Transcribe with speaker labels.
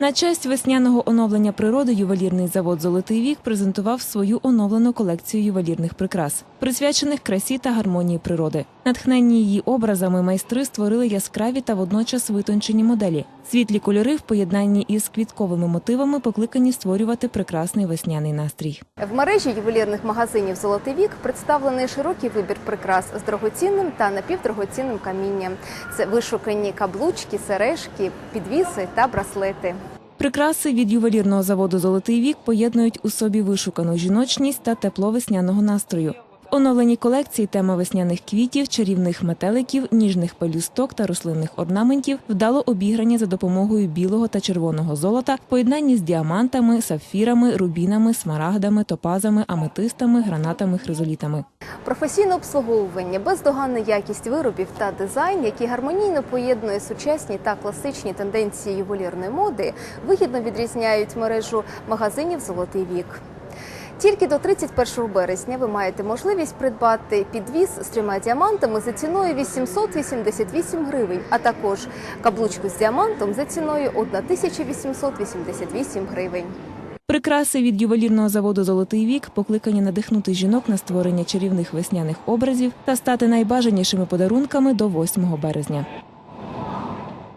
Speaker 1: На честь весняного оновлення природи ювелірний завод Золотий вік презентував свою оновлену колекцію ювелірних прикрас, присвячених красі та гармонії природи. Натхненні її образами майстри створили яскраві та водночас витончені моделі. Світлі кольори в поєднанні із квітковими мотивами покликані створювати прекрасний весняний настрій.
Speaker 2: В мережі ювелірних магазинів Золотий вік представлений широкий вибір прикрас з дорогоцінним та напівдорогоцінним камінням. Це вишукані каблучки, сережки, підвіси та браслети.
Speaker 1: Прикраси від ювелірного заводу Золотий вік поєднують у собі вишукану жіночність та тепло весняного настрою. Оновленій колекції тема весняних квітів, чарівних метеликів, ніжних пелюсток та рослинних орнаментів вдало обіграні за допомогою білого та червоного золота в поєднанні з діамантами, сапфірами, рубінами, смарагдами, топазами, аметистами, гранатами, хризолітами.
Speaker 2: Професійне обслуговування, бездоганна якість виробів та дизайн, які гармонійно поєднує сучасні та класичні тенденції ювелірної моди, вигідно відрізняють мережу магазинів Золотий вік. Тільки до 31 березня ви маєте можливість придбати підвіз з трьома діамантами за ціною 888 гривень, а також каблучку з діамантом за ціною 1888 гривень.
Speaker 1: Прикраси від ювелірного заводу Золотий вік покликані надихнути жінок на створення чарівних весняних образів та стати найбажанішими подарунками до 8 березня.